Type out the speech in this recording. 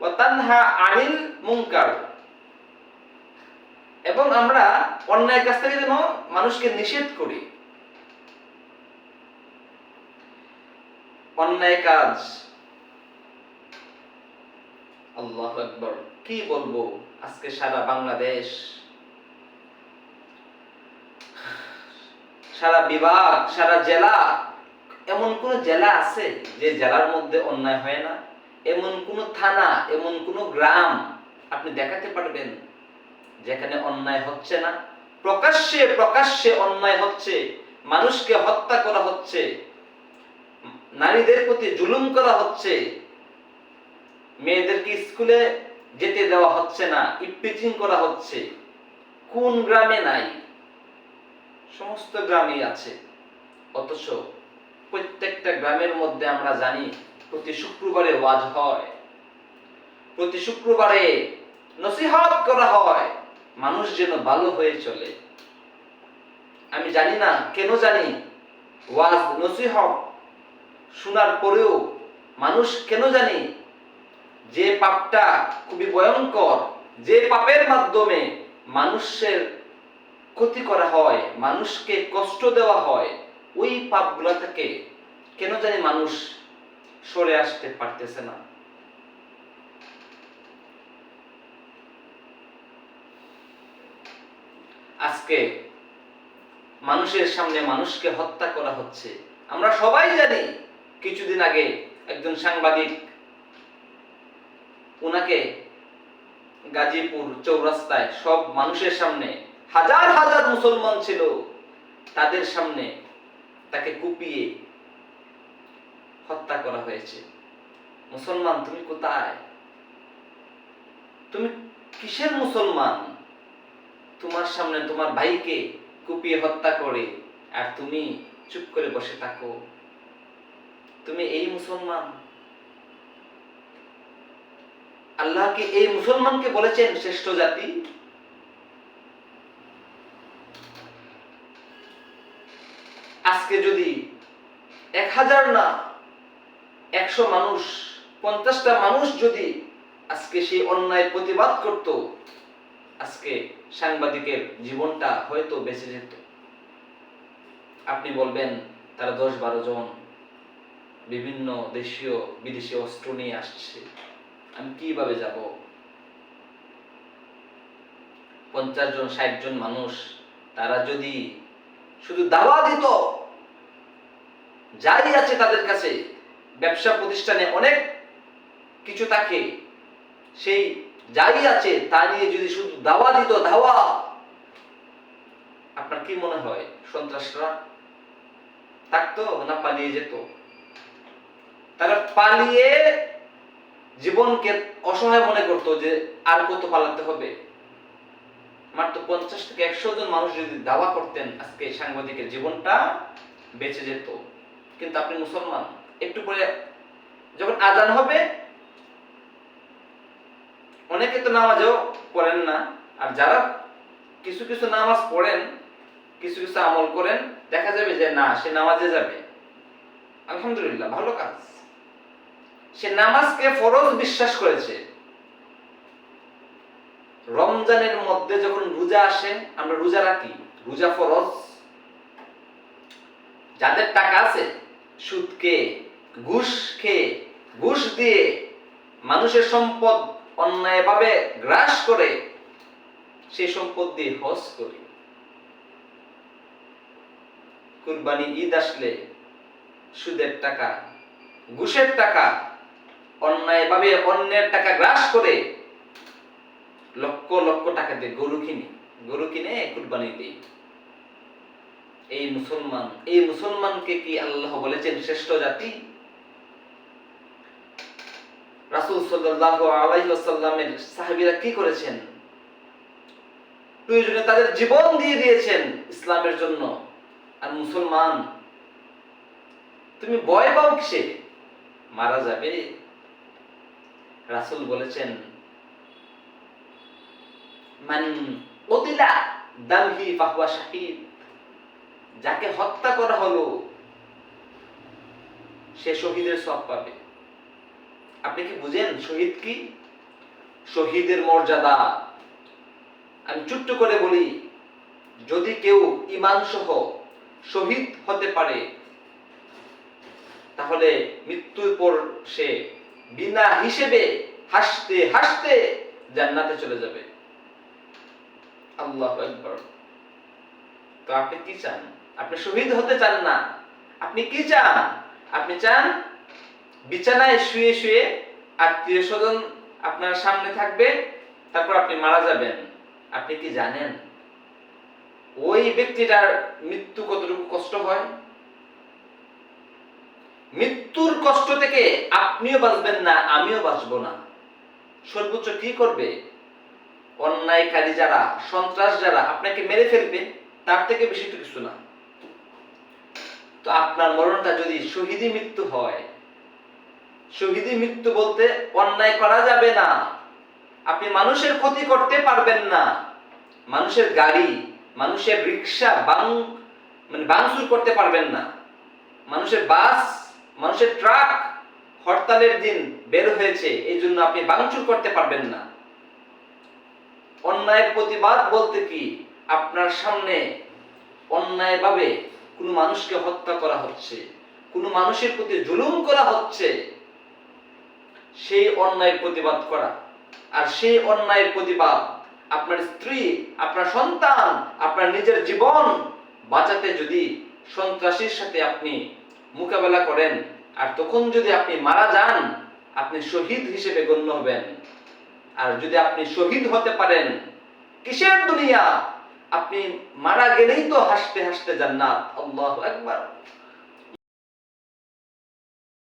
ওয়া তানহা আনিল মুনকার। এবং আমরা অন্যায় কাছ থেকে যেন মানুষকে নিষেধ করি। অন্যায় কাজ। আল্লাহ আকবর। কি বলব? আজকে সারা বাংলাদেশ। সারা বিভাগ, সারা জেলা, এমন কোন জেলা আছে যে জেলার মধ্যে অন্যায় হয় না? এমন কোন থানা, এমন কোন গ্রাম আপনি দেখাতে পারবেন যেখানে অন্যায় হচ্ছে না। প্রকাশ্যে প্রকাশ্যে অন্যায় হচ্ছে, মানুষকে হত্যা করা হচ্ছে, নারীদের প্রতি জুলুম করা হচ্ছে, মেয়েদেরকে স্কুলে যেতে দেওয়া হচ্ছে না ইপিচিং করা হচ্ছে, কোন গ্রামে নাই? সমস্ত গ্রামে আছে। অথচ প্রত্যেকটা গ্রামের মধ্যে আমরা জানি প্রতি শুক্রবারে ওয়াজ হয়। প্রতি শুক্রবারে নসিহত করা হয়, মানুষ যেন ভালো হয়ে চলে। আমি জানি না, কেন জানি ওয়াজ নসিহত শোনার পরেও মানুষ কেন জানি যে পাপটা খুবই ভয়ঙ্কর, যে পাপের মাধ্যমে মানুষের ক্ষতি করা হয়, মানুষকে কষ্ট দেওয়া হয়, ওই পাপগুলা থেকে কেন জানি মানুষ সরে আসতে পারতেছে না। আজকে মানুষের সামনে মানুষকে হত্যা করা হচ্ছে। আমরা সবাই জানি, কিছুদিন আগে একজন সাংবাদিক উনাকে গাজীপুর চৌরাস্তায় সব মানুষের সামনে, হাজার হাজার মুসলমান ছিল, তাদের সামনে তাকে কুপিয়ে হত্যা করা হয়েছে। মুসলমান, তুমি কোথায়? তুমি কিসের মুসলমান? তোমার সামনে তোমার ভাইকে কুপিয়ে হত্যা করে, আর তুমি চুপ করে বসে থাকো। তুমি এই মুসলমান? আল্লাহ কি এই মুসলমানকে বলেছেন শ্রেষ্ঠ জাতি? আজকে যদি এক হাজার না একশো মানুষ, পঞ্চাশটা মানুষ যদি আজকে সেই অন্যায় প্রতিবাদ করত, আজকে সাংবাদিকের জীবনটা হয়তো বেঁচে যেত। আপনি বলবেন, তারা দশ বারো জন বিভিন্ন দেশীয়, বিদেশি অস্ত্র নিয়ে আসছে। আমি কীভাবে যাব? পঞ্চাশ জন, ষাট জন মানুষ, তারা যদি শুধু দাওয়া দিত, যাই আছে তাদের কাছে ব্যবসা প্রতিষ্ঠানে অনেক কিছু থাকে, সেই যাই আছে তা নিয়ে যদি শুধু দাওয়া দিত, দাওয়া। আপনার কি মনে হয়, সন্ত্রাসরা থাকতো না পালিয়ে যেত? তারা পালিয়ে জীবনকে অসহায় মনে করতো যে আর কত পালাতে হবে? মাত্র পঞ্চাশ থেকে একশো জন মানুষ যদি দাওয়া করতেন, আজকে সাংবাদিকের জীবনটা বেঁচে যেত। কিন্তু আপনি মুসলমান। একটু পরে যখন আজান হবে, অনেকে তো নামাজও পড়েন না। আর যারা কিছু কিছু নামাজ পড়েন, কিছু কিছু আমল করেন, দেখা যাবে যে না, সে নামাজে যাবে। আলহামদুলিল্লাহ, ভালো কাজ। সে নামাজকে ফরজ বিশ্বাস করেছে। রমজানের মধ্যে যখন রোজা আসে, আমরা রোজা রাখি। রোজা ফরজ। যাদের টাকা আছে সুদ খেয়ে ঘুষ খেয়ে ঘুষ দিয়ে মানুষের সম্পদ অন্যায়ভাবে গ্রাস করে সেই সম্পদ দিয়ে হজ করি। কুরবানি ঈদ আসলে সুদের টাকা, ঘুষের টাকা, অন্যায়ভাবে অন্যের টাকা গ্রাস করে লক্ষ লক্ষ টাকা দিয়ে গরু কিনি, গরু কিনে কুরবানি দিই এই মুসলমান, এই মুসলমানকে কি আল্লাহ বলেছেন, শ্রেষ্ঠ জাতি? রাসূল কি করেছেন? প্রয়োজনে তাদের জীবন দিয়ে দিয়েছেন ইসলামের জন্য। আর মুসলমান, তুমি ভয় পাও কিসে? মারা যাবে। বলেছেন, মান উতিলা দামহি যাকে হত্যা করা হলো, সে শহীদের সব পাবে। আপনি কি বুঝেন শহীদ কি? শহীদের মর্যাদা। আমি ছোট্ট করে বলি, যদি কেউ ইমান সহ শহীদ হতে পারে, তাহলে মৃত্যুর পর সে বিনা হিসেবে হাসতে হাসতে জান্নাতে চলে যাবে। আল্লাহ তো আপনি কি চান? আপনি শহীদ হতে চান না। আপনি কি চান? আপনি চান বিছানায় শুয়ে শুয়ে আত্মীয় স্বজন আপনার সামনে থাকবে, তারপর আপনি মারা যাবেন। আপনি কি জানেন? ওই ব্যক্তিটার মৃত্যু কতটুকু কষ্ট হয়? মৃত্যুর কষ্ট থেকে আপনিও বাঁচবেন না, আমিও বাঁচবো না। সর্বোচ্চ কি করবে? অন্যায়কারী যারা, সন্ত্রাস যারা আপনাকে মেরে ফেলবে, তার থেকে বেশি তো কিছু না। তো আপনার মরণটা যদি শহীদি মৃত্যু হয় শহীদি মৃত্যু বলতে অন্যায় করা যাবে না। আপনি মানুষের ক্ষতি করতে পারবেন না। মানুষের গাড়ি, মানুষের রিক্সা বাং মানে বাংচুর করতে পারবেন না। মানুষের বাস, মানুষের ট্রাক হরতালের দিন বের হয়েছে এই জন্য আপনি বাংচুর করতে পারবেন না। অন্যায়ের প্রতিবাদ বলতে কি? আপনার সামনে অন্যায়ভাবে কোনো মানুষকে হত্যা করা হচ্ছে, কোনো মানুষের প্রতি জুলুম করা হচ্ছে সেই অন্যায়ের প্রতিবাদ করা। আর সেই অন্যায়ের প্রতিবাদ আপনার স্ত্রী, আপনার সন্তান, আপনার নিজের জীবন বাঁচাতে যদি সন্ত্রাসীর সাথে আপনি মোকাবেলা করেন, আর তখন যদি আপনি মারা যান, আপনি শহীদ হিসেবে গণ্য হবেন। আর যদি আপনি শহীদ হতে পারেন, কিসের দুনিয়া? আপনি মারা গেলেই তো হাসতে হাসতে জান্নাত। আল্লাহু আকবার।